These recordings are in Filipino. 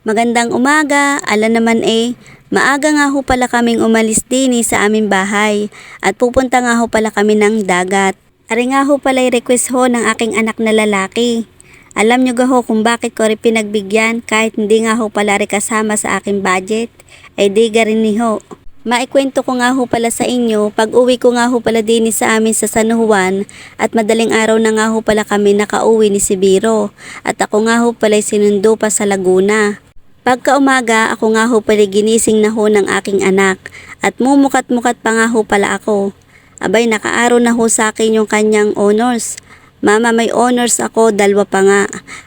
Magandang umaga, ala naman eh. Maaga nga ho pala kaming umalis din eh sa aming bahay at pupunta nga ho pala kami ng dagat. Ari nga ho pala request ho ng aking anak na lalaki. Alam nyo ga ho kung bakit ko rin pinagbigyan kahit hindi nga ho pala rin kasama sa aking budget. Ay di ga rin ni ho. Maikwento ko nga ho pala sa inyo, pag uwi ko nga ho pala din sa amin sa San Juan at madaling araw na nga ho pala kami nakauwi ni Sibiro at ako nga ho pala sinundo pa sa Laguna. Pagka umaga, ako nga ho pala ginising na ho ng aking anak at mumukat-mukat pa nga ho pala ako. Abay, nakaaraw na ho sa akin yung kanyang honors. Mama, may honors ako, dalawa pa nga.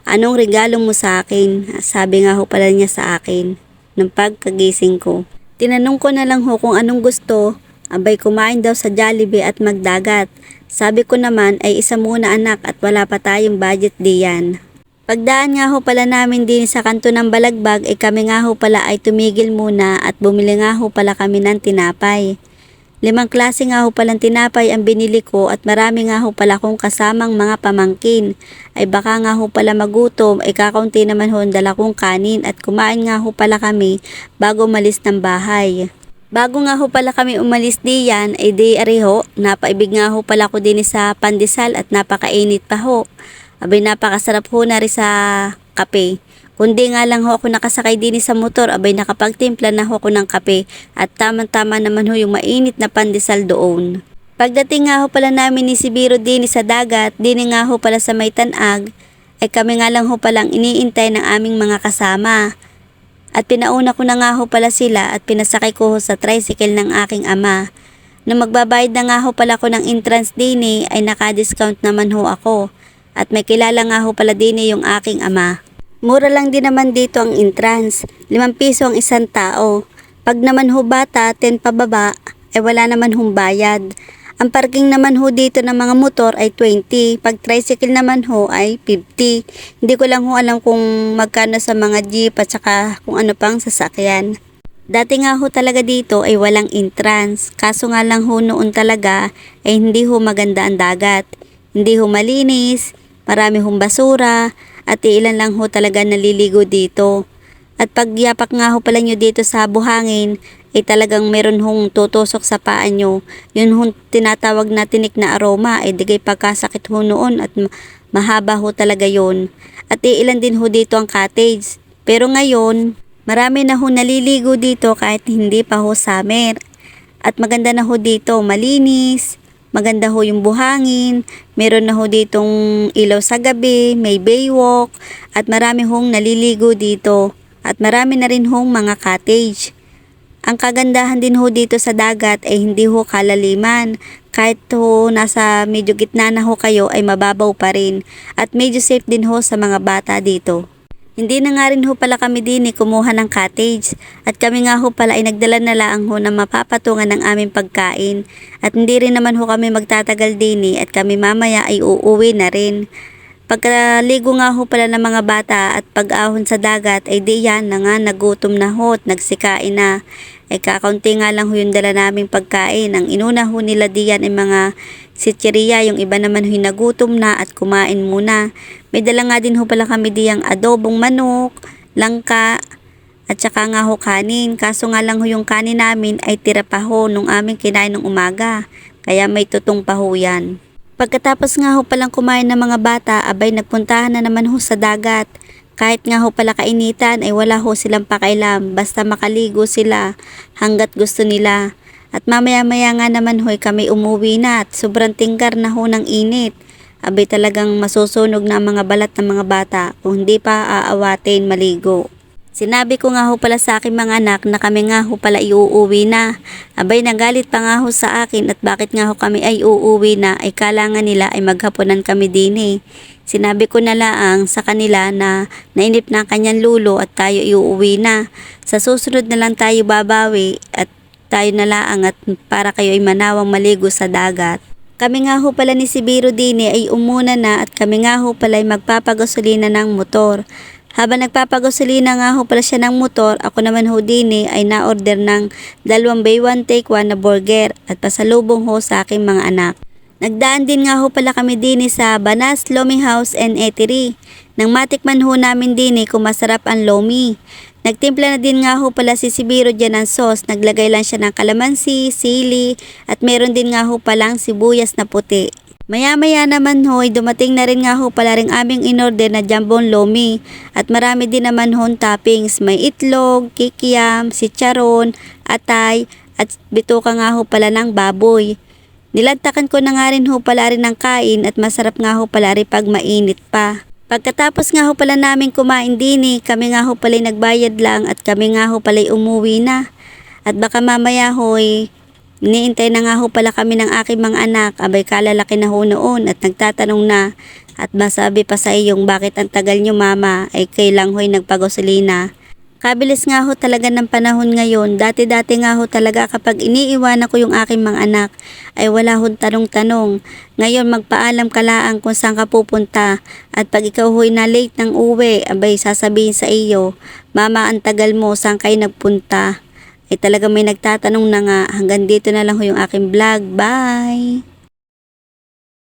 Anong regalo mo sa akin? Sabi nga ho pala niya sa akin nung pagkagising ko. Tinanong ko na lang ho kung anong gusto. Abay, kumain daw sa Jollibee at magdagat. Sabi ko naman ay isa muna anak at wala pa tayong budget diyan. Pagdaan nga ho pala namin din sa kanto ng balagbag ay kami nga ho pala ay tumigil muna at bumili nga ho pala kami ng tinapay. Limang klase nga ho palang tinapay ang binili ko at marami nga ho pala kong kasamang mga pamangkin. Ay baka nga ho pala magutom ay kakaunti naman ho ang dala kong kanin at kumain nga ho pala kami bago malis ng bahay. Bago nga ho pala kami umalis diyan ay di ariho, napaibig nga ho pala ko din sa pandesal at napakainit pa ho. Abay napakasarap ho na rin sa kape. Kundi nga lang ho ako nakasakay din sa motor, abay nakapagtimpla na ho ako ng kape at tamang-tama naman ho yung mainit na pandesal doon. Pagdating nga ho pala namin ni Sibiro din sa dagat, din nga ho pala sa may tanag, ay kami nga lang ho palang iniintay ng aming mga kasama. At pinauna ko na nga ho pala sila at pinasakay ko ho sa tricycle ng aking ama. Nung magbabayad na nga ho pala ko ng entrance din eh, ay naka-discount naman ho ako. At may kilala nga ho pala din eh yung aking ama. Mura lang din naman dito ang entrance. 5 piso ang isang tao. Pag naman ho bata, 10 pababa, ay wala naman hong bayad. Ang parking naman ho dito ng mga motor ay 20. Pag tricycle naman ho ay 50. Hindi ko lang ho alam kung magkano sa mga jeep at saka kung ano pang sasakyan. Dati nga ho talaga dito ay walang entrance. Kaso nga lang ho noon talaga ay hindi ho maganda ang dagat. Hindi ho malinis, marami hong basura, at ilan lang ho talaga naliligo dito. At pagyapak nga ho pala nyo dito sa buhangin, ay talagang meron hong tutusok sa paa nyo. Yun hong tinatawag na tinik na aroma, ay digay pagkasakit ho noon at ma- mahaba ho talaga yon. At ilan din ho dito ang cottage. Pero ngayon, marami na ho naliligo dito kahit hindi pa ho summer. At maganda na ho dito, malinis, Maganda ho yung buhangin, meron na ho ditong ilaw sa gabi, may baywalk, at marami hong naliligo dito. At marami na rin hong mga cottage. Ang kagandahan din ho dito sa dagat ay hindi ho kalaliman. Kahit ho nasa medyo gitna na ho kayo ay mababaw pa rin. At medyo safe din ho sa mga bata dito. Hindi na nga rin ho pala kami din eh, kumuha ng cottage at kami nga ho pala ay nagdala na lang ho na mapapatungan ng aming pagkain at hindi rin naman ho kami magtatagal din eh, at kami mamaya ay uuwi na rin. Pagkaligo nga ho pala ng mga bata at pag-ahon sa dagat ay di yan na nga nagutom na ho at nagsikain na. Ay kakaunti nga lang ho yung dala naming pagkain. Ang inuna ho nila diyan ay mga sitsiriya, yung iba naman ho nagutom na at kumain muna. May dala nga din ho pala kami diyang adobong manok, langka, at saka nga ho kanin. Kaso nga lang ho yung kanin namin ay tira pa ho nung aming kinain ng umaga. Kaya may tutong pa ho yan. Pagkatapos nga ho palang kumain ng mga bata, abay nagpuntahan na naman ho sa dagat. Kahit nga ho pala kainitan ay wala ho silang pakailam basta makaligo sila hanggat gusto nila. At mamaya-maya nga naman ho'y kami umuwi na at sobrang tingkar na ho ng init. Abay talagang masusunog na mga balat ng mga bata kung hindi pa aawatin maligo. Sinabi ko nga ho pala sa aking mga anak na kami nga ho pala iuuwi na. Abay nagalit pa nga ho sa akin at bakit nga ho kami ay uuwi na ay kalangan nila ay maghapunan kami din eh. Sinabi ko na laang sa kanila na nainip na ang kanyang lulo at tayo iuuwi na. Sa susunod na lang tayo babawi at tayo na laang at para kayo ay manawang maligo sa dagat. Kami nga ho pala ni Sibiro Dini ay umuna na at kami nga ho pala ay magpapagasolina ng motor. Habang nagpapagasolina nga ho pala siya ng motor, ako naman ho dini ay na-order ng dalawang bay one take one na burger at pasalubong ho sa aking mga anak. Nagdaan din nga ho pala kami din sa Banas Lomi House and Eatery. Nang matikman ho namin din kung masarap ang lomi. Nagtimpla na din nga ho pala si Sibiro dyan ng sauce. Naglagay lang siya ng kalamansi, sili, at meron din nga ho palang sibuyas na puti. Maya-maya naman hoy, dumating na rin nga ho pala rin aming inorder na jambon lomi. At marami din naman hon toppings. May itlog, kikiam, sicharon, atay, at bituka nga ho pala ng baboy. Nilagtakan ko na nga rin ho pala rin ng kain at masarap nga ho pala rin pag mainit pa. Pagkatapos nga ho pala namin kumain din kami nga ho pala nagbayad lang at kami nga ho pala umuwi na. At baka mamaya hoy, Iniintay na nga ho pala kami ng aking mga anak, abay kalalaki na ho noon at nagtatanong na at masabi pa sa iyong bakit ang tagal nyo mama ay kailang ho'y nagpagoselina. Kabilis nga ho talaga ng panahon ngayon. Dati-dati nga ho talaga kapag iniiwanan ko yung aking mga anak ay wala hong tanong-tanong. Ngayon magpaalam ka laang kung saan ka pupunta at pag ikaw ho'y na late ng uwi, abay sasabihin sa iyo, Mama ang tagal mo, saan kayo nagpunta? Ay talaga may nagtatanong na nga hanggang dito na lang ho yung aking vlog. Bye!